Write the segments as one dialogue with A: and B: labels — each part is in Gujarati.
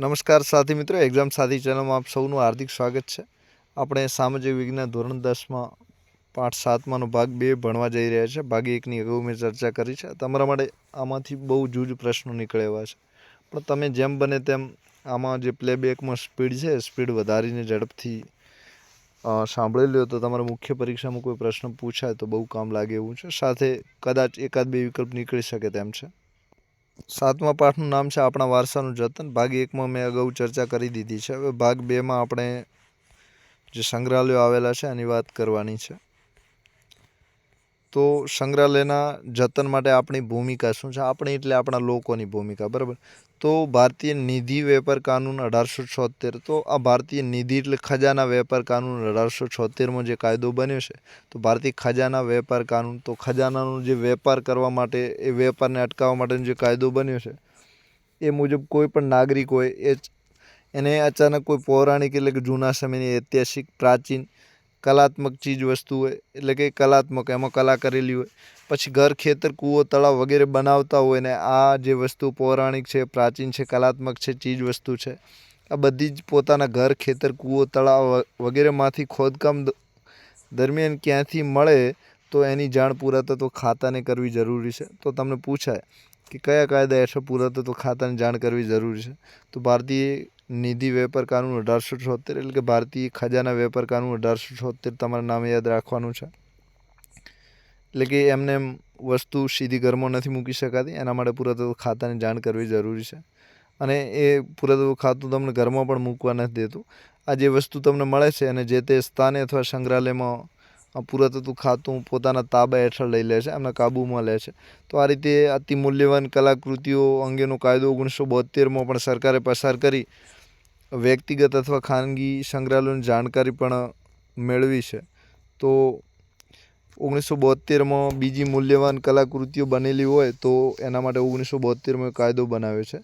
A: નમસ્કાર સાથી મિત્રો એક્ઝામ સાથી ચેનલમાં આપ સૌનું હાર્દિક સ્વાગત છે. આપણે સામાજિક વિજ્ઞાન ધોરણ દસમાં, પાઠ સાતમાંનો ભાગ બે ભણવા જઈ રહ્યા છે. ભાગ એકની અગાઉ મેં ચર્ચા કરી છે. તમારા માટે આમાંથી બહુ જૂજ પ્રશ્નો નીકળે એવા છે. પણ તમે જેમ બને તેમ આમાં જે પ્લેબેકમાં સ્પીડ છે સ્પીડ વધારીને ઝડપથી સાંભળી લ્યો. તો તમારા મુખ્ય પરીક્ષામાં કોઈ પ્રશ્ન પૂછાય તો બહુ કામ લાગે એવું છે. સાથે કદાચ એકાદ બે વિકલ્પ નીકળી શકે તેમ છે. સાતમા પાઠનું નામ છે આપણા વારસાનું જતન. ભાગ એકમાં મેં અગાઉ ચર્ચા કરી દીધી છે. હવે ભાગ બેમાં આપણે જે સંગ્રહાલયો આવેલા છે એની વાત કરવાની છે. તો સંગ્રહાલયના જતન માટે આપણી ભૂમિકા શું છે? આપણે એટલે આપણા લોકોની ભૂમિકા, બરાબર? તો ભારતીય નિધિ વેપાર કાનૂન અઢારસો છોતેર. તો આ ભારતીય નિધિ એટલે ખજાના વેપાર કાનૂન અઢારસો છોતેરમાં જે કાયદો બન્યો છે, તો ભારતીય ખજાના વેપાર કાનૂન, તો ખજાનાનો જે વેપાર કરવા માટે, એ વેપારને અટકાવવા માટેનો જે કાયદો બન્યો છે, એ મુજબ કોઈ પણ નાગરિક હોય, એ એને અચાનક કોઈ પૌરાણિક એટલે કે જૂના સમયની ઐતિહાસિક પ્રાચીન કલાત્મક ચીજ વસ્તુ હોય, એટલે કે કલાત્મક, એમાં કલા કરેલી હોય. પછી ઘર, ખેતર, કૂવો, તળાવ વગેરે બનાવતા હોય ને આ જે વસ્તુ પૌરાણિક છે, પ્રાચીન છે, કલાત્મક છે, ચીજ વસ્તુ છે, આ બધી જ પોતાના ઘર, ખેતર, કૂવો, તળાવ વગેરેમાંથી ખોદકામ દરમિયાન ક્યાંથી મળે તો એની જાણ પુરાતત્વ ખાતાને કરવી જરૂરી છે. તો તમને પૂછાય કે કયા કાયદા હેઠળ પુરાતત્વ ખાતાની જાણ કરવી જરૂરી છે? તો ભારતીય નિધિ વેપાર કાનૂન અઢારસો છોતેર એટલે કે ભારતીય ખજાના વેપાર કાનૂન અઢારસો છોતેર તમારા નામે યાદ રાખવાનું છે. એટલે કે એમને એમ વસ્તુ સીધી ઘરમાં નથી મૂકી શકાતી, એના માટે પુરાતત્વ ખાતાની જાણ કરવી જરૂરી છે. અને એ પુરાતત્વ ખાતું તમને ઘરમાં પણ મૂકવા નથી દેતું. આ જે વસ્તુ તમને મળે છે અને જે તે સ્થાને અથવા સંગ્રહાલયમાં પુરાતત્વ ખાતું પોતાના તાબા હેઠળ લઈ લે છે, એમના કાબૂમાં લે છે. તો આ રીતે અતિ મૂલ્યવાન કલાકૃતિઓ અંગેનો કાયદો ઓગણીસો બોતેરમાં પણ સરકારે પસાર કરી વ્યક્તિગત અથવા ખાનગી સંગ્રહાલયોની જાણકારી પણ મેળવી છે. તો ઓગણીસો બોતેરમાં બીજી મૂલ્યવાન કલાકૃતિઓ બનેલી હોય તો એના માટે ઓગણીસો બોતેરમાં કાયદો બનાવ્યો છે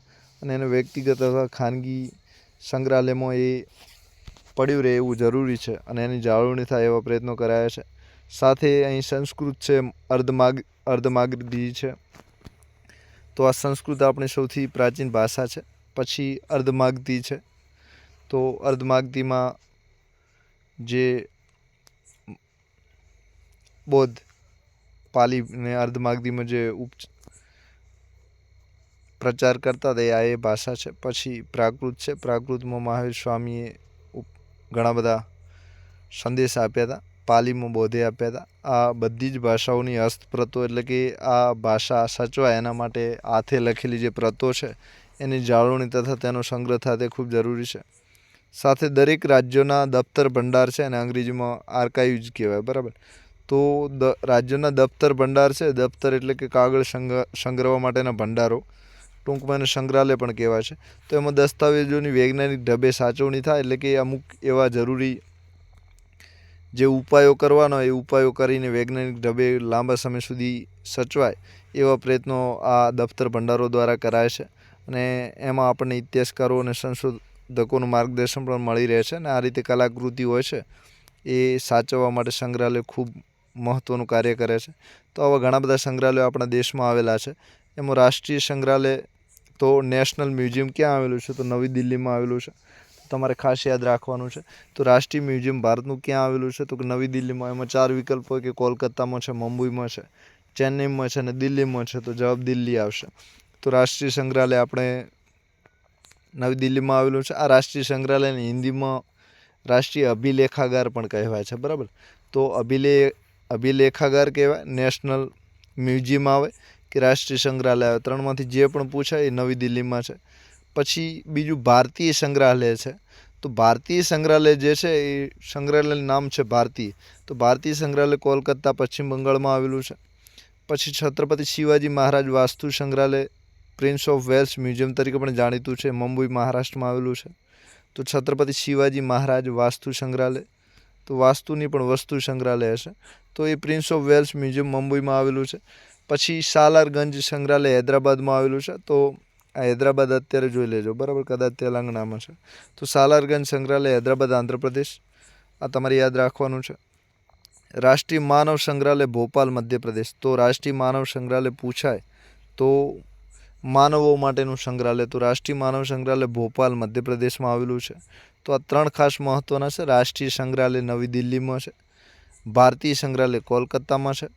A: અને એને વ્યક્તિગત અથવા ખાનગી સંગ્રહાલયમાં એ પડ્યું રહે એવું જરૂરી છે અને એની જાળવણી થાય એવા પ્રયત્નો કરાયા છે. સાથે અહીં સંસ્કૃત છે, અર્ધમાગ અર્ધમાગધી છે. તો આ સંસ્કૃત આપણી સૌથી પ્રાચીન ભાષા છે. પછી અર્ધમાગધી છે. તો અર્ધમાગધીમાં જે બૌદ્ધ પાલી ને અર્ધમાગધીમાં જે ઉપ પ્રચાર કરતા હતા, એ આ એ ભાષા છે. પછી પ્રાકૃત છે. પ્રાકૃતમાં મહાવીર સ્વામીએ ઘણા બધા સંદેશ આપ્યા હતા. પાલીમાં બોધે આપ્યા હતા. આ બધી જ ભાષાઓની હસ્તપ્રતો એટલે કે આ ભાષા સચવાય એના માટે હાથે લખેલી જે પ્રતો છે, એની જાળવણી તથા તેનો સંગ્રહ થાય તે ખૂબ જરૂરી છે. સાથે દરેક રાજ્યોના દફતર ભંડાર છે અને અંગ્રેજીમાં આર્કાઇવ્સ કહેવાય, બરાબર? તો દ, રાજ્યોના દફતર ભંડાર છે, દફતર એટલે કે કાગળ સંગ્રહ સંગ્રહવા માટેના ભંડારો. ટૂંકમાં એને સંગ્રહાલય પણ કહેવાય છે. તો એમાં દસ્તાવેજોની વૈજ્ઞાનિક ઢબે સાચવણી થાય એટલે કે અમુક એવા જરૂરી જે ઉપાયો કરવાનો એ ઉપાયો કરીને વૈજ્ઞાનિક ઢબે લાંબા સમય સુધી સચવાય એવા પ્રયત્નો આ દફતર ભંડારો દ્વારા કરાય છે. અને એમાં આપણને ઇતિહાસકારો અને સંશોધકોનું માર્ગદર્શન પણ મળી રહે છે અને આ રીતે કલાકૃતિ હોય છે, એ સાચવવા માટે સંગ્રહાલય ખૂબ મહત્ત્વનું કાર્ય કરે છે. તો આવા ઘણા બધા સંગ્રહાલયો આપણા દેશમાં આવેલા છે. એમાં રાષ્ટ્રીય સંગ્રહાલય તો નેશનલ મ્યુઝિયમ ક્યાં આવેલું છે? તો નવી દિલ્હીમાં આવેલું છે. તમારે ખાસ યાદ રાખવાનું છે. તો રાષ્ટ્રીય મ્યુઝિયમ ભારતનું ક્યાં આવેલું છે? તો નવી દિલ્હીમાં. એમાં ચાર વિકલ્પ હોય કે કોલકાતામાં છે, મુંબઈમાં છે, ચેન્નઈમાં છે અને દિલ્હીમાં છે. તો જવાબ દિલ્હી આવશે. તો રાષ્ટ્રીય સંગ્રહાલય આપણે નવી દિલ્હીમાં આવેલું છે. આ રાષ્ટ્રીય સંગ્રહાલયને હિન્દીમાં રાષ્ટ્રીય અભિલેખાગાર પણ કહેવાય છે. બરાબર? તો અભિલે, અભિલેખાગાર કહેવાય, નેશનલ મ્યુઝિયમ આવે કે રાષ્ટ્રીય સંગ્રહાલય આવે. ત્રણમાંથી જે પણ પૂછાય એ નવી દિલ્હીમાં છે. પછી બીજું ભારતીય સંગ્રહાલય છે. તો ભારતીય સંગ્રહાલય જે છે એ સંગ્રહાલયનું નામ છે ભારતીય. તો ભારતીય સંગ્રહાલય કોલકાતા, પશ્ચિમ બંગાળમાં આવેલું છે. પછી છત્રપતિ શિવાજી મહારાજ વાસ્તુ સંગ્રહાલય પ્રિન્સ ઓફ વેલ્સ મ્યુઝિયમ તરીકે પણ જાણીતું છે. મુંબઈ, મહારાષ્ટ્રમાં આવેલું છે. તો છત્રપતિ શિવાજી મહારાજ વાસ્તુ સંગ્રહાલય. તો વાસ્તુની પણ વસ્તુ સંગ્રહાલય હશે. તો એ પ્રિન્સ ઓફ વેલ્સ મ્યુઝિયમ મુંબઈમાં આવેલું છે. પછી સાલારગંજ સંગ્રહાલય હૈદરાબાદમાં આવેલું છે. તો આ હૈદરાબાદ અત્યારે જોઈ લેજો. બરાબર? કદાચ તેલંગણામાં છે તો સાલારગંજ સંગ્રહાલય હૈદરાબાદ, આંધ્રપ્રદેશ. આ તમારે યાદ રાખવાનું છે. રાષ્ટ્રીય માનવ સંગ્રહાલય ભોપાલ, મધ્યપ્રદેશ. તો રાષ્ટ્રીય માનવ સંગ્રહાલય પૂછાય તો માનવો માટેનું સંગ્રહાલય તો રાષ્ટ્રીય માનવ સંગ્રહાલય ભોપાલ, મધ્યપ્રદેશમાં આવેલું છે. તો આ ત્રણ ખાસ મહત્ત્વના છે. રાષ્ટ્રીય સંગ્રહાલય નવી દિલ્હીમાં છે. ભારતીય સંગ્રહાલય કોલકાતામાં છે.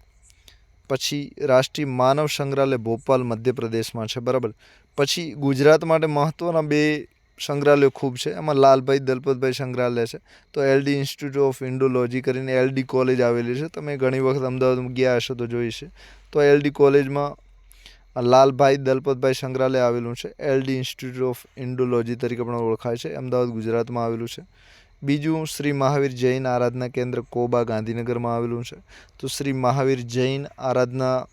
A: પછી રાષ્ટ્રીય માનવ સંગ્રહાલય ભોપાલ, મધ્યપ્રદેશમાં છે. બરાબર? પછી ગુજરાત માટે મહત્ત્વના બે સંગ્રહાલયો ખૂબ છે. એમાં લાલભાઈ દલપતભાઈ સંગ્રહાલય છે. તો એલડી ઇન્સ્ટિટ્યૂટ ઓફ ઇન્ડોલોજી કરીને એલડી કોલેજ આવેલી છે. તમે ઘણી વખત અમદાવાદમાં ગયા હશો તો જોઈ છે તો એલડી કોલેજમાં લાલભાઈ દલપતભાઈ સંગ્રહાલય આવેલું છે. એલડી ઇન્સ્ટિટ્યૂટ ઓફ ઇન્ડોલોજી તરીકે પણ ઓળખાય છે. અમદાવાદ, ગુજરાતમાં આવેલું છે. બીજું શ્રી મહાવીર જૈન આરાધના કેન્દ્ર કોબા ગાંધીનગરમાં આવેલું છે. તો શ્રી મહાવીર જૈન આરાધના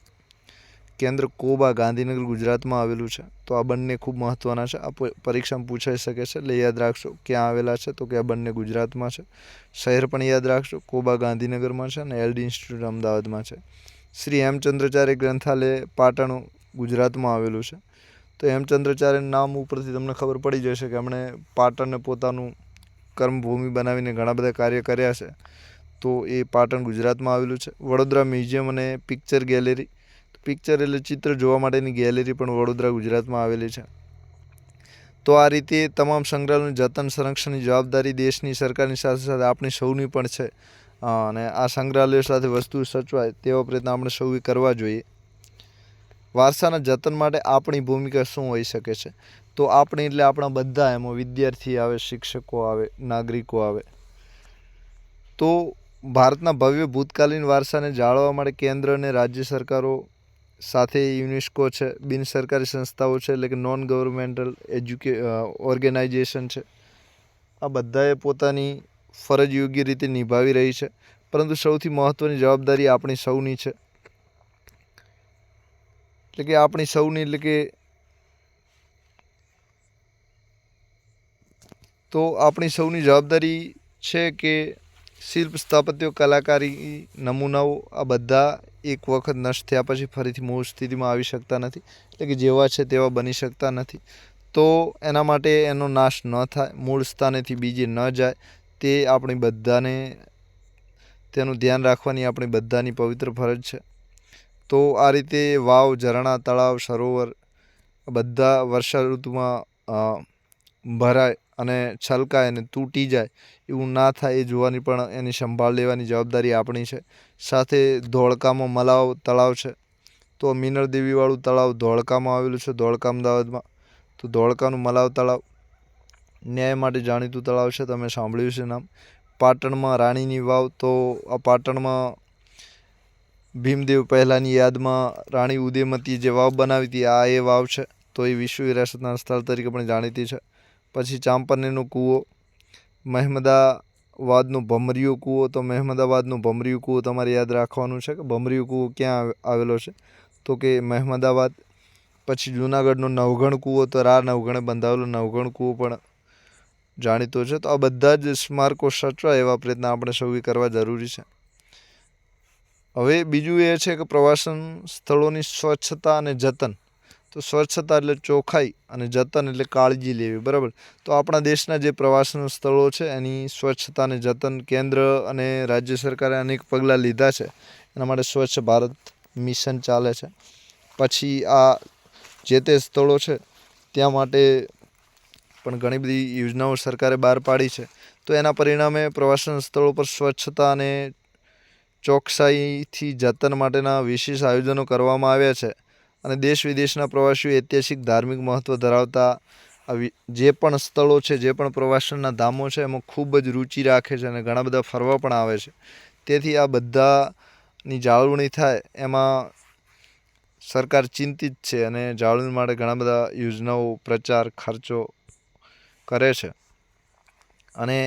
A: કેન્દ્ર કોબા ગાંધીનગર, ગુજરાતમાં આવેલું છે. તો આ બંને ખૂબ મહત્ત્વના છે. આ પરીક્ષામાં પૂછાઈ શકે છે. એટલે યાદ રાખશો, ક્યાં આવેલા છે તો કે આ બંને ગુજરાતમાં છે. શહેર પણ યાદ રાખશો, કોબા ગાંધીનગરમાં છે અને એલડી ઇન્સ્ટિટ્યૂટ અમદાવાદમાં છે. શ્રી હેમચંદ્રાચાર્ય ગ્રંથાલય પાટણ ગુજરાતમાં આવેલું છે. તો હેમચંદ્રાચાર્યના નામ ઉપરથી તમને ખબર પડી જશે કે એમણે પાટણને પોતાનું કર્મભૂમિ બનાવીને ઘણા બધા કાર્ય કર્યા છે. તો એ પાટણ ગુજરાતમાં આવેલું છે. વડોદરા મ્યુઝિયમ અને પિક્ચર ગેલેરી. પિક્ચર એટલે ચિત્ર જોવા માટેની ગેલેરી પણ વડોદરા ગુજરાતમાં આવેલી છે. તો આ રીતે તમામ સંગ્રહાલયનું જતન, સંરક્ષણની જવાબદારી દેશની સરકારની સાથે સાથે આપણી સૌની પણ છે. અને આ સંગ્રહાલયો સાથે વસ્તુ સચવાય તેવા પ્રયત્ન આપણે સૌએ કરવા જોઈએ. વારસાના જતન માટે આપણી ભૂમિકા શું હોઈ શકે છે? તો આપણી એટલે આપણા બધા એમાં વિદ્યાર્થી આવે, શિક્ષકો આવે, નાગરિકો આવે. તો ભારતના ભવ્ય ભૂતકાલીન વારસાને જાળવવા માટે કેન્દ્ર અને રાજ્ય સરકારો સાથે યુનેસ્કો છે, બિન સરકારી સંસ્થાઓ છે, એટલે કે નોન ગવર્મેન્ટલ એજ્યુકે ઓર્ગેનાઇઝેશન છે. આ બધાએ પોતાની ફરજ યોગ્ય રીતે નિભાવી રહી છે. પરંતુ સૌથી મહત્ત્વની જવાબદારી આપણી સૌની છે. એટલે કે આપણી સૌની એટલે કે તો આપણી સૌની જવાબદારી છે કે શિલ્પ સ્થાપત્યો, કલાકારી નમૂનાઓ આ બધા એક વખત નષ્ટ થયા પછી ફરીથી મૂળ સ્થિતિમાં આવી શકતા નથી. એટલે કે જેવા છે તેવા બની શકતા નથી. તો એના માટે એનો નાશ ન થાય, મૂળ સ્થાનેથી બીજે ન જાય. તે આપણી બધાને, તેનું ધ્યાન રાખવાની આપણી બધાની પવિત્ર ફરજ છે. તો આ રીતે વાવ, ઝરણા, તળાવ, સરોવર બધા વર્ષા ઋતુમાં ભરાય અને છલકાય અને તૂટી જાય એવું ના થાય એ જોવાની પણ એની સંભાળ લેવાની જવાબદારી આપણી છે. સાથે ધોળકામાં મલાવ તળાવ છે. તો મિનર દેવીવાળું તળાવ ધોળકામાં આવેલું છે, ધોળકા અમદાવાદમાં. તો ધોળકાનું મલાવ તળાવ ન્યાય માટે જાણીતું તળાવ છે, તમે સાંભળ્યું છે નામ. પાટણમાં રાણીની વાવ, તો આ પાટણમાં ભીમદેવ પહેલાંની યાદમાં રાણી ઉદયમતીએ જે વાવ બનાવી હતી, આ એ વાવ છે. તો એ વિશ્વ વિરાસતના સ્થળ તરીકે પણ જાણીતી છે. પછી ચાંપાનેરનો કૂવો, મહેમદાવાદનો ભમરીયો કૂવો. તો મહેમદાવાદનો ભમરીયો કૂવો તમારે યાદ રાખવાનું છે કે ભમરીયો કૂવો ક્યાં આવેલો છે? તો કે મહેમદાવાદ, પછી જૂનાગઢનો નવઘણ કૂવો. તો રા નવઘણે બંધાવેલો નવઘણ કૂવો પણ જાણીતો છે. તો આ બધા જ સ્મારકો સચવા એવા પ્રયત્ન આપણે સૌએ કરવા જરૂરી છે. હવે બીજું એ છે કે પ્રવાસન સ્થળોની સ્વચ્છતા અને જતન. તો સ્વચ્છતા એટલે ચોખ્ખાઈ અને જતન એટલે કાળજી લેવી, બરાબર? તો આપણા દેશના જે પ્રવાસન સ્થળો છે, એની સ્વચ્છતા અને જતન કેન્દ્ર અને રાજ્ય સરકારે અનેક પગલાં લીધા છે. એના માટે સ્વચ્છ ભારત મિશન ચાલે છે. પછી આ જે તે સ્થળો છે, ત્યાં માટે પણ ઘણી બધી યોજનાઓ સરકારે બહાર પાડી છે. તો એના પરિણામે પ્રવાસન સ્થળો પર સ્વચ્છતા અને ચોકસાઈથી જતન માટેના વિશેષ આયોજનો કરવામાં આવ્યા છે અને દેશ વિદેશના પ્રવાસીઓ ઐતિહાસિક ધાર્મિક મહત્ત્વ ધરાવતા જે પણ સ્થળો છે, જે પણ પ્રવાસનના ધામો છે, એમાં ખૂબ જ રુચિ રાખે છે અને ઘણા બધા ફરવા પણ આવે છે. તેથી આ બધાની જાળવણી થાય એમાં સરકાર ચિંતિત છે અને જાળવણી માટે ઘણા બધા યોજનાઓ, પ્રચાર, ખર્ચો કરે છે. અને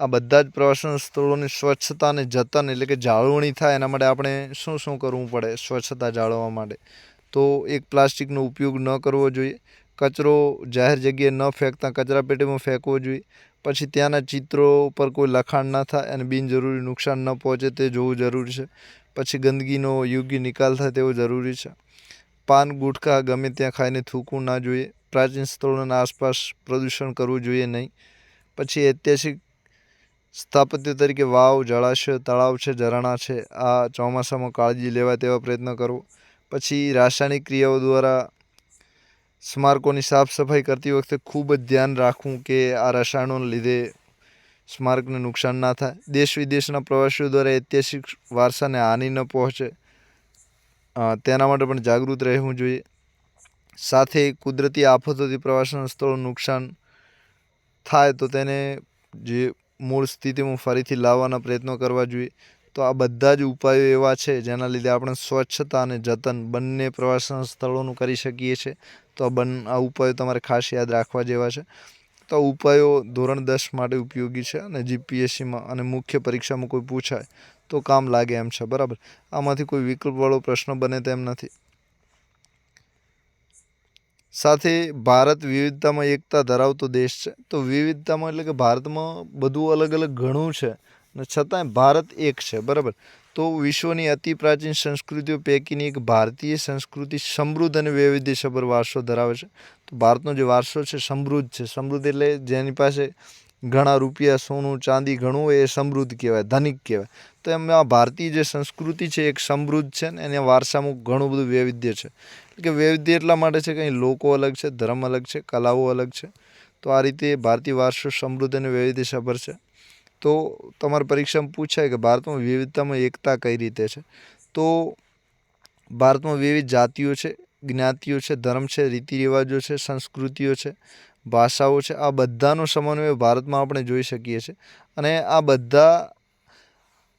A: આ બધા જ પ્રવાસન સ્થળોની સ્વચ્છતા અને જતન એટલે કે જાળવણી થાય એના માટે આપણે શું શું કરવું પડે સ્વચ્છતા જાળવવા માટે? તો એક પ્લાસ્ટિકનો ઉપયોગ ન કરવો જોઈએ, કચરો જાહેર જગ્યાએ ન ફેંકતા કચરાપેટીમાં ફેંકવો જોઈએ, પછી ત્યાંના ચિત્રો ઉપર કોઈ લખાણ ન થાય અને બિનજરૂરી નુકસાન ન પહોંચે તે જોવું જરૂરી છે, પછી ગંદકીનો યોગ્ય નિકાલ થાય તેવો જરૂરી છે. પાન, ગુટખા ગમે ત્યાં ખાઈને થૂકવું ના જોઈએ, પ્રાચીન સ્થળોના આસપાસ પ્રદૂષણ કરવું જોઈએ નહીં, પછી ઐતિહાસિક સ્થાપત્ય તરીકે વાવ જળાશય તળાવ છે, ઝરણા છે. આ ચોમાસામાં કાળજી લેવા તેવા પ્રયત્ન કરવો. પછી રાસાયણિક ક્રિયાઓ દ્વારા સ્મારકોની સાફ સફાઈ કરતી વખતે ખૂબ જ ધ્યાન રાખવું કે આ રસાયણોને લીધે સ્મારકને નુકસાન ના થાય. દેશ વિદેશના પ્રવાસીઓ દ્વારા ઐતિહાસિક વારસાને હાનિ ન પહોંચે તેના માટે પણ જાગૃત રહેવું જોઈએ. સાથે કુદરતી આફતોથી પ્રવાસન સ્થળો નુકસાન થાય તો તેને જે મૂળ સ્થિતિમાં ફરીથી લાવવાના પ્રયત્નો કરવા જોઈએ. તો આ બધા જ ઉપાયો એવા છે જેના લીધે આપણે સ્વચ્છતા અને જતન બંને પ્રવાસન સ્થળોનું કરી શકીએ છીએ. તો આ બન, આ ઉપાયો તમારે ખાસ યાદ રાખવા જેવા છે. તો આ ઉપાયો ધોરણ દસ માટે ઉપયોગી છે અને જીપીએસસીમાં અને મુખ્ય પરીક્ષામાં કોઈ પૂછાય તો કામ લાગે એમ છે. બરાબર? આમાંથી કોઈ વિકલ્પવાળો પ્રશ્ન બને તેમ નથી. સાથે ભારત વિવિધતામાં એકતા ધરાવતો દેશ છે. તો વિવિધતામાં એટલે કે ભારતમાં બધું અલગ અલગ ઘણું છે ને છતાંય ભારત એક છે, બરાબર? તો વિશ્વની અતિ પ્રાચીન સંસ્કૃતિઓ પૈકીની એક ભારતીય સંસ્કૃતિ સમૃદ્ધ અને વૈવિધ્યસભર વારસો ધરાવે છે. તો ભારતનો જે વારસો છે, સમૃદ્ધ છે. સમૃદ્ધ એટલે જેની પાસે ઘણા રૂપિયા, સોનું, ચાંદી ઘણું હોય એ સમૃદ્ધ કહેવાય, ધનિક કહેવાય. તો એમ આ ભારતીય જે સંસ્કૃતિ છે એક સમૃદ્ધ છે ને એના વારસામાં ઘણું બધું વૈવિધ્ય છે. કે વૈવિધ્ય એટલા માટે છે કે અહીં લોકો અલગ છે, ધર્મ અલગ છે, કલાઓ અલગ છે. તો આ રીતે ભારતીય વારસો સમૃદ્ધ અને વૈવિધ્યસભર છે. તો તમારી પરીક્ષામાં પૂછાય કે ભારતમાં વિવિધતામાં એકતા કઈ રીતે છે? તો ભારતમાં વિવિધ જાતિઓ છે, જ્ઞાતિઓ છે, ધર્મ છે રીતિ રિવાજો છે, સંસ્કૃતિઓ છે, ભાષાઓ છે. આ બધાનો સમન્વય ભારતમાં આપણે જોઈ શકીએ છીએ. અને આ બધા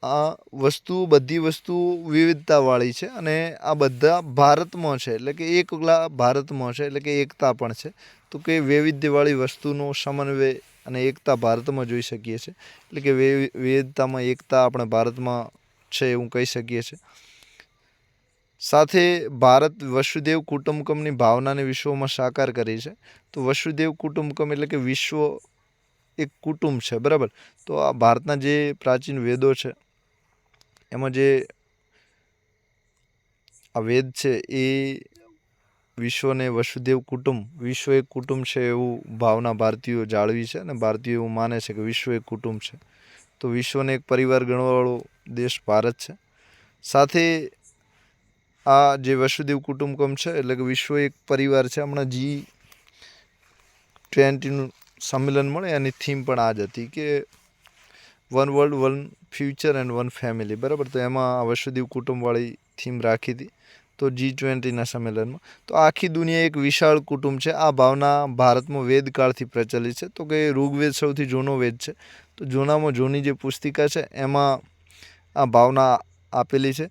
A: આ વસ્તુ, બધી વસ્તુ વિવિધતાવાળી છે અને આ બધા ભારતમાં છે. એટલે કે એકલા ભારતમાં છે, એટલે કે એકતા પણ છે. તો કે વૈવિધ્યવાળી વસ્તુનો સમન્વય અને એકતા ભારતમાં જોઈ શકીએ છીએ એટલે કે વિવિ- વિવિધતામાં એકતા આપણે ભારતમાં છે એવું કહી શકીએ છીએ સાથે ભારત વસુદેવ કુટુંબકમની ભાવનાને વિશ્વમાં સાકાર કરી છે. તો વસુદેવ કુટુંબકમ એટલે કે વિશ્વ એક કુટુંબ છે, બરાબર? તો આ ભારતના જે પ્રાચીન વેદો છે એમાં જે આ વેદ છે એ વિશ્વને વસુદેવ કુટુંબ, વિશ્વ એક કુટુંબ છે એવું ભાવના ભારતીયો જાળવી છે અને ભારતીયો એવું માને છે કે વિશ્વ એક કુટુંબ છે. તો વિશ્વને એક પરિવાર ગણવાવાળો દેશ ભારત છે. સાથે આ જે વસુદેવ કુટુંબકમ છે એટલે કે વિશ્વ એક પરિવાર છે, હમણાં જી ટ્વેન્ટીનું સંમેલન મળે એની થીમ પણ આ જ હતી કે one world one future and one family બરાબર? તો એમાં વસુદેવ કુટુંબવાળી થીમ રાખી હતી. તો જી ટ્વેન્ટીના સંમેલનમાં. તો આખી દુનિયા એક વિશાળ કુટુંબ છે. આ ભાવના ભારતમાં વેદકાળથી પ્રચલિત છે. તો કે ઋગ્વેદ સૌથી જૂનો વેદ છે. તો જૂનામાં જૂની જે પુસ્તિકા છે, એમાં આ ભાવના આપેલી છે.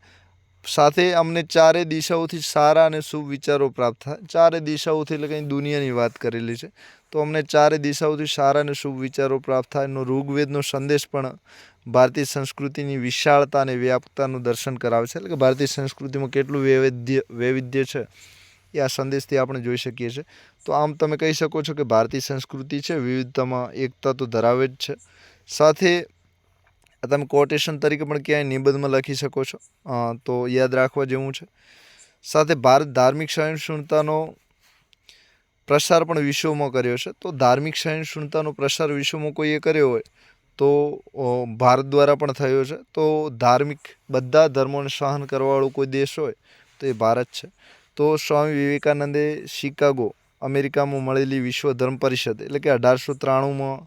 A: સાથે અમને ચારે દિશાઓથી સારા અને શુભ વિચારો પ્રાપ્ત થાય. ચારે દિશાઓથી એટલે કંઈ દુનિયાની વાત કરેલી છે. તો અમને ચારે દિશાઓથી સારા અને શુભ વિચારો પ્રાપ્ત થાય. એનો ઋગ્વેદનો સંદેશ પણ ભારતીય સંસ્કૃતિની વિશાળતા અને વ્યાપકતાનું દર્શન કરાવે છે. એટલે કે ભારતીય સંસ્કૃતિમાં કેટલું વૈવિધ્ય વૈવિધ્ય છે એ આ સંદેશથી આપણે જોઈ શકીએ છીએ. તો આમ તમે કહી શકો છો કે ભારતીય સંસ્કૃતિ છે, વિવિધતામાં એકતા તો ધરાવે જ છે. સાથે તમે કોટેશન તરીકે પણ ક્યાંય નિબંધમાં લખી શકો છો. તો યાદ રાખવા જેવું છે. સાથે ભારત ધાર્મિક સહિષ્ણુતાનો પ્રસાર પણ વિશ્વમાં કર્યો છે. તો ધાર્મિક સહિષ્ણુતાનો પ્રસાર વિશ્વમાં કોઈએ કર્યો હોય, તો ભારત દ્વારા પણ થયો છે. તો ધાર્મિક બધા ધર્મોને સહન કરવાવાળો કોઈ દેશ હોય, તો એ ભારત છે. તો સ્વામી વિવેકાનંદે શિકાગો, અમેરિકામાં મળેલી વિશ્વ ધર્મ પરિષદ, એટલે કે અઢારસો ત્રાણુંમાં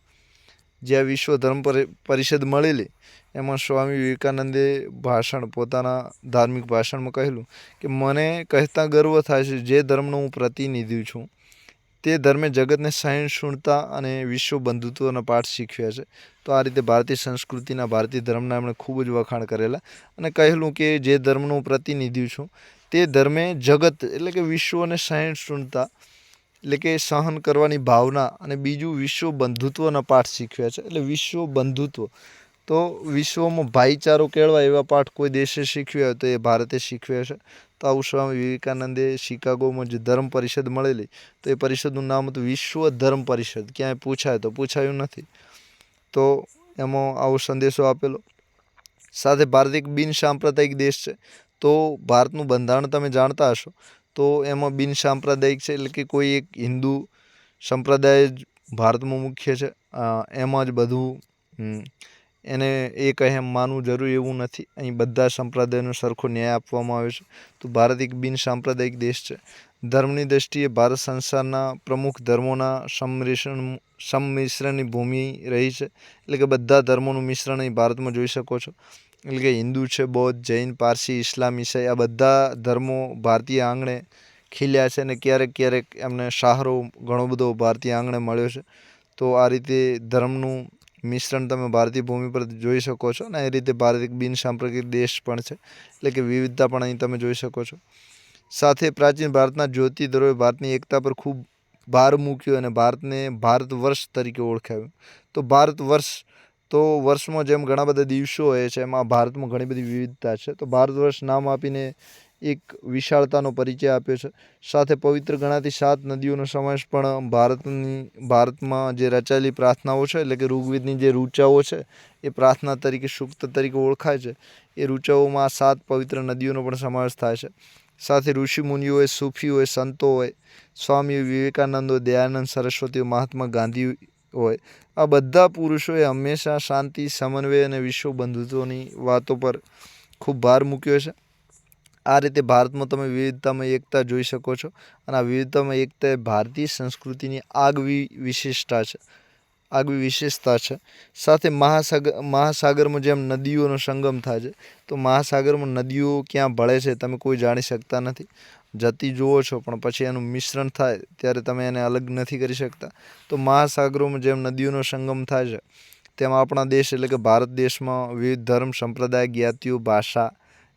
A: જે વિશ્વ ધર્મ પરી- પરિષદ મળેલી, એમાં સ્વામી વિવેકાનંદે ભાષણ, પોતાના ધાર્મિક ભાષણમાં કહેલું કે, મને કહેતા ગર્વ થાય છે, જે ધર્મનો હું પ્રતિનિધિ છું. તે ધર્મે જગતને સહિષ્ણુતા અને વિશ્વ બંધુત્વના પાઠ શીખવ્યા છે. તો આ રીતે ભારતીય સંસ્કૃતિના ભારતીય ધર્મના એમણે ખૂબ જ વખાણ કરેલા અને કહેલું કે જે ધર્મનું પ્રતિનિધિ છું, તે ધર્મે જગત એટલે કે વિશ્વને સહિષ્ણુતા એટલે કે સહન કરવાની ભાવના અને બીજું વિશ્વ બંધુત્વના પાઠ શીખવ્યા છે. એટલે વિશ્વ બંધુત્વ તો વિશ્વમાં ભાઈચારો કેળવાય એવા પાઠ કોઈ દેશે શીખવ્યા તો એ ભારતે શીખવ્યા છે તો આવું સ્વામી વિવેકાનંદે શિકાગોમાં જે ધર્મ પરિષદ મળેલી, તો એ પરિષદનું નામ હતું વિશ્વ ધર્મ પરિષદ. ક્યાંય પૂછાય તો પૂછાયું નથી. તો એમાં આવો સંદેશો આપેલો. સાથે ભારત એક બિન સાંપ્રદાયિક દેશ છે. તો ભારતનું બંધારણ તમે જાણતા હશો. તો એમાં બિન સાંપ્રદાયિક છે એટલે કે કોઈ એક હિન્દુ સંપ્રદાય જ ભારતમાં મુખ્ય છે. એમાં જ બધું એને એ કહે, એમ માનવું જરૂરી એવું નથી. અહીં બધા સંપ્રદાયોનો સરખો ન્યાય આપવામાં આવે છે. તો ભારત એક બિન સાંપ્રદાયિક દેશ છે. ધર્મની દ્રષ્ટિએ ભારત સંસારના પ્રમુખ ધર્મોના સંમિશ્રણ સંમિશ્રણની ભૂમિ રહી છે. એટલે કે બધા ધર્મોનું મિશ્રણ અહીં ભારતમાં જોઈ શકો છો. એટલે કે હિન્દુ છે, બૌદ્ધ, જૈન, પારસી, ઇસ્લામ, ઈસાઈ, આ બધા ધર્મો ભારતીય આંગણે ખીલ્યા છે અને ક્યારેક ક્યારેક એમને સહારો ઘણો બધો ભારતીય આંગણે મળ્યો છે. તો આ રીતે ધર્મનું મિશ્રણ તમે ભારતીય ભૂમિ પર જોઈ શકો છો અને એ રીતે ભારત એક બિન સાંપ્રદાયિક દેશ પણ છે. એટલે કે વિવિધતા પણ અહીં તમે જોઈ શકો છો. સાથે પ્રાચીન ભારતના જ્યોતિધરોએ ભારતની એકતા પર ખૂબ ભાર મૂક્યો અને ભારતને ભારત વર્ષ તરીકે ઓળખાવ્યું તો ભારત વર્ષ તો વર્ષમાં જેમ ઘણા બધા દિવસો હોય છે, એમાં ભારતમાં ઘણી બધી વિવિધતા છે. તો ભારત વર્ષ નામ આપીને એક વિશાળતાનો પરિચય આપ્યો છે. સાથે પવિત્ર ગણાતી સાત નદીઓનો સમાવેશ પણ ભારતની, ભારતમાં જે રચાયેલી પ્રાર્થનાઓ છે, એટલે કે ઋગ્વેદની જે ઋચાઓ છે, એ પ્રાર્થના તરીકે, સૂક્ત તરીકે ઓળખાય છે. એ ઋચાઓમાં આ સાત પવિત્ર નદીઓનો પણ સમાવેશ થાય છે. સાથે ઋષિમુનિઓ હોય સૂફી હોય સંતો હોય સ્વામી વિવેકાનંદ હોય દયાનંદ સરસ્વતી મહાત્મા ગાંધી હોય આ બધા પુરુષોએ હંમેશા શાંતિ, સમન્વય અને વિશ્વ બંધુત્વની વાતો પર ખૂબ ભાર મૂક્યો છે. આ રીતે ભારતમાં તમે વિવિધતામાં એકતા જોઈ શકો છો અને આ વિવિધતામાં એકતા એ ભારતીય સંસ્કૃતિની આગવી વિશેષતા છે. આગવી વિશેષતા છે. સાથે મહાસાગર મહાસાગરમાં જેમ નદીઓનો સંગમ થાય છે, તો મહાસાગરમાં નદીઓ ક્યાં ભળે છે તમે કોઈ જાણી શકતા નથી. જતી જુઓ છો, પણ પછી એનું મિશ્રણ થાય ત્યારે તમે એને અલગ નથી કરી શકતા. તો મહાસાગરોમાં જેમ નદીઓનો સંગમ થાય છે, તેમ આપણા દેશ એટલે કે ભારત દેશમાં વિવિધ ધર્મ, સંપ્રદાય, જ્ઞાતિઓ, ભાષા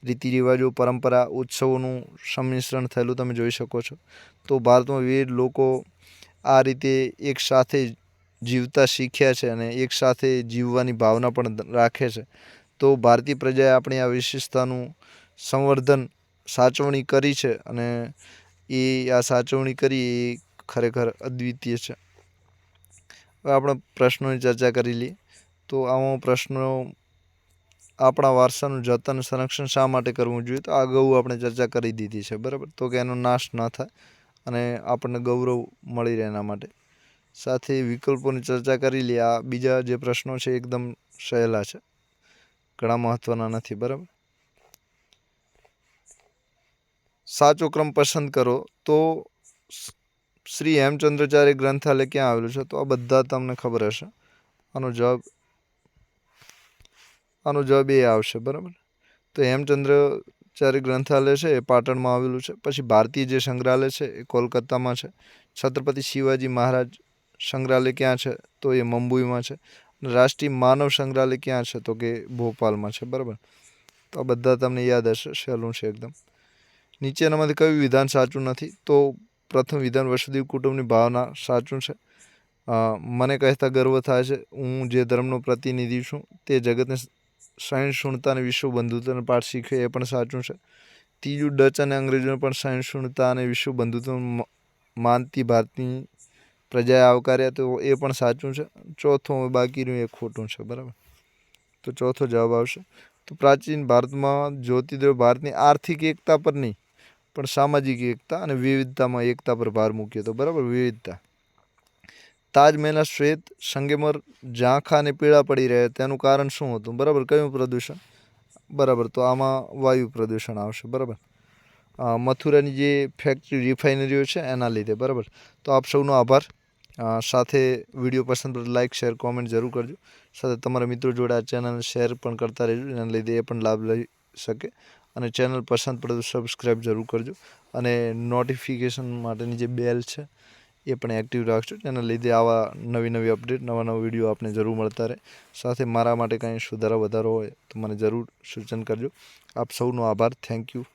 A: રીતિ રિવાજો પરંપરા, ઉત્સવોનું સંમિશ્રણ થયેલું તમે જોઈ શકો છો. તો ભારતમાં વિવિધ લોકો આ રીતે એક સાથે જીવતા શીખ્યા છે અને એક સાથે જીવવાની ભાવના પણ રાખે છે. તો ભારતીય પ્રજાએ આપણી આ વિશેષતાનું સંવર્ધન સાચવણી કરી છે અને એ, આ સાચવણી કરી એ ખરેખર અદ્વિતીય છે. હવે આપણે પ્રશ્નોની ચર્ચા કરી લઈએ. તો આમાં પ્રશ્નો આપણા વારસાનું જતન સંરક્ષણ શા માટે કરવું જોઈએ? તો આ અગાઉ આપણે ચર્ચા કરી દીધી છે, બરાબર? તો કે એનો નાશ ન થાય અને આપણને ગૌરવ મળી રહે એના માટે. સાથે વિકલ્પોની ચર્ચા કરી લઈએ. આ બીજા જે પ્રશ્નો છે એકદમ સહેલા છે. ઘણા મહત્ત્વના નથી, બરાબર? સાચો ક્રમ પસંદ કરો. તો શ્રી હેમચંદ્રાચાર્ય ગ્રંથાલય ક્યાં આવેલું છે? તો આ બધા તમને ખબર હશે. આનો જવાબ આનો જવાબ એ આવશે, બરાબર? તો હેમચંદ્રાચાર્ય ગ્રંથાલય છે, એ પાટણમાં આવેલું છે. પછી ભારતીય જે સંગ્રહાલય છે, એ કોલકાતામાં છે. છત્રપતિ શિવાજી મહારાજ સંગ્રહાલય ક્યાં છે, તો એ મુંબઈમાં છે. રાષ્ટ્રીય માનવ સંગ્રહાલય ક્યાં છે, તો કે ભોપાલમાં છે, બરાબર? તો આ બધા તમને યાદ હશે, સહેલું છે એકદમ. નીચેનામાંથી કયું વિધાન સાચું નથી, તો પ્રથમ વિધાન વસુદેવ કુટુંબની ભાવના સાચું છે. મને કહેતા ગર્વ થાય છે, હું જે ધર્મનો પ્રતિનિધિ છું, તે જગતને સહિષ્ણુતા અને વિશ્વ બંધુત્વનો પાઠ શીખ્યો એ પણ સાચું છે. ત્રીજું, ડચ અને અંગ્રેજોને પણ સહિષ્ણુતા અને વિશ્વ બંધુત્વ માનતી ભારતની પ્રજાએ આવકાર્યા તો એ પણ સાચું છે. ચોથું બાકી રહ્યું એ ખોટું છે, બરાબર? તો ચોથો જવાબ આવશે. તો પ્રાચીન ભારતમાં જ્યોતિદેવ ભારતની આર્થિક એકતા પર નહીં, પણ સામાજિક એકતા અને વિવિધતામાં એકતા પર ભાર મૂક્યો હતો, બરાબર? વિવિધતા. તાજમહેલના શ્વેત સંગેમર ઝાંખા અને પીળા પડી રહ્યા તેનું કારણ શું હતું? બરાબર, કયું પ્રદૂષણ? બરાબર, તો આમાં વાયુ પ્રદૂષણ આવશે, બરાબર. મથુરાની જે ફેક્ટરી રિફાઇનરીઓ છે એના લીધે, બરાબર. તો આપ સૌનો આભાર. સાથે વીડિયો પસંદ પડે લાઇક શેર કોમેન્ટ જરૂર કરજો. સાથે તમારા મિત્રો જોડે આ ચેનલ શેર પણ કરતા રહેજો એના લીધે એ પણ લાભ લઈ શકે. અને ચેનલ પસંદ પડે તો સબસ્ક્રાઈબ જરૂર કરજો. અને નોટિફિકેશન માટેની જે બેલ છે એ પણ એક્ટિવ રાખજો જેના લીધે આવા નવી નવી અપડેટ નવા નવા વીડિયો આપને જરૂર મળતા રહે. સાથે મારા માટે કાંઈ સુધારા વધારો હોય તો મને જરૂર સૂચન કરજો. આપ સૌનો આભાર. Thank you